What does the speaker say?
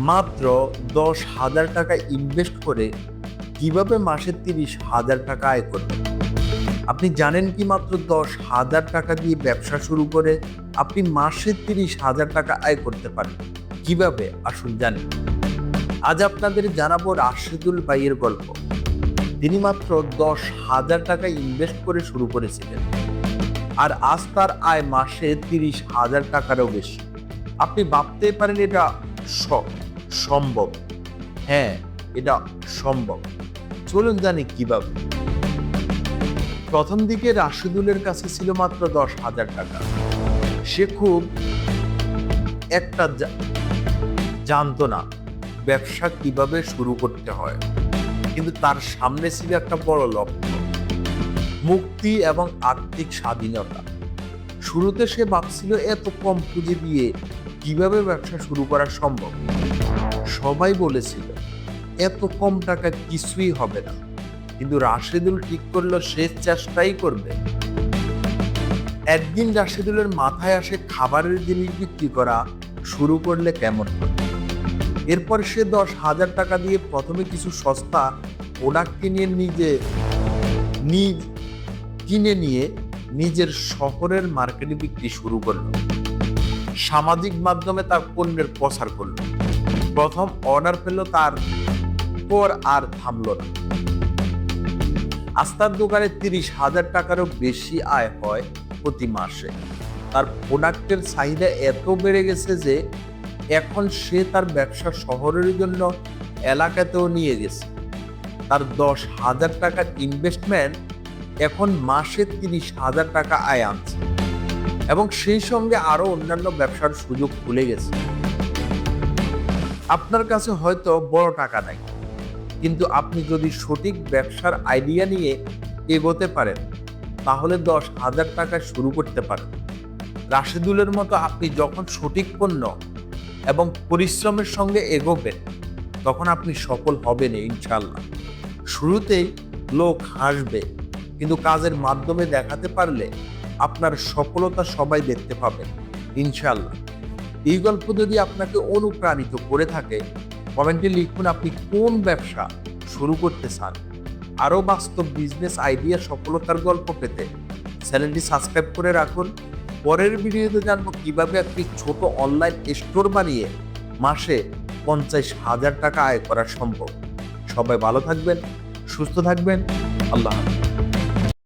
মাত্র দশ হাজার টাকা ইনভেস্ট করে কীভাবে মাসে তিরিশ হাজার টাকা আয় করবেন? আপনি জানেন কি মাত্র দশ হাজার টাকা দিয়ে ব্যবসা শুরু করে আপনি মাসে তিরিশ হাজার টাকা আয় করতে পারেন? কীভাবে? আসুন জানেন আজ আপনাদের জানাব রাশেদুল ভাইয়ের গল্প। তিনি মাত্র দশ হাজার টাকা ইনভেস্ট করে শুরু করেছিলেন। আর আজ তার আয় মাসে তিরিশ হাজার টাকারও বেশি। আপনি ভাবতে পারেন এটা স- সম্ভব। হ্যাঁ এটা সম্ভব। চলুন জানি কীভাবে। প্রথম দিকে রাশিদুলের কাছে ছিল মাত্র দশ হাজার টাকা। সে খুব একটা জানতো না ব্যবসা কীভাবে শুরু করতে হয়। কিন্তু তার সামনে ছিল একটা বড় লক্ষ্য। মুক্তি এবং আর্থিক স্বাধীনতা। শুরুতে সে ভাবছিল, এত কম পুঁজি দিয়ে কীভাবে ব্যবসা শুরু করা সম্ভব? সবাই বলেছিল, এত কম টাকা কিছুই হবে না। কিন্তু রাশেদুল ঠিক করল, সে চেষ্টাই করবে। একদিন রাশেদুলের মাথায় আসে খাবারের জিনিস বিক্রি করা, শুরু করলে কেমন হবে? এরপর সে দশ হাজার টাকা দিয়ে প্রথমে কিছু সস্তা প্রোডাক্ট কিনে নিজে, নিজ কিনে নিয়ে নিজের শহরের মার্কেটে বিক্রি শুরু করল। সামাজিক মাধ্যমে তার পণ্যের প্রচার করল। প্রথম অর্ডার পেল তার, পর আর থামলো না। আস্তার দোকানে তিরিশ হাজার টাকারও বেশি আয় হয় প্রতি মাসে। তার প্রোডাক্টের চাহিদা এত বেড়ে গেছে যে, এখন সে তার ব্যবসা শহরের জন্য এলাকাতেও নিয়ে গেছে। তার দশ হাজার টাকার ইনভেস্টমেন্ট এখন মাসে তিরিশ হাজার টাকা আয় আনছে। এবং সেই সঙ্গে আরও অন্যান্য ব্যবসার সুযোগ খুলে গেছে। আপনার কাছে হয়তো বড় টাকা নাই। কিন্তু আপনি যদি সঠিক ব্যবসার আইডিয়া নিয়ে এগোতে পারেন, তাহলে দশ হাজার টাকা শুরু করতে পারেন। রাশেদুলের মতো আপনি যখন সঠিক পণ্য এবং পরিশ্রমের সঙ্গে এগোবেন, তখন আপনি সফল হবেন ইনশাল্লাহ শুরুতেই লোক হাসবে, কিন্তু কাজের মাধ্যমে দেখাতে পারলে আপনার সফলতা সবাই দেখতে পাবেন ইনশাল্লাহ এই গল্প যদি আপনাকে অনুপ্রাণিত করে থাকে, কমেন্টে লিখুন আপনি কোন ব্যবসা শুরু করতে চান। আরও বাস্তব বিজনেস আইডিয়া সফলতার গল্প পেতে চ্যানেলটি সাবস্ক্রাইব করে রাখুন। পরের ভিডিওতে জানব কীভাবে একটি ছোট অনলাইন স্টোর বানিয়ে মাসে পঞ্চাশ হাজার টাকা আয় করা সম্ভব। সবাই ভালো থাকবেন, সুস্থ থাকবেন। আল্লাহ হাফেজ।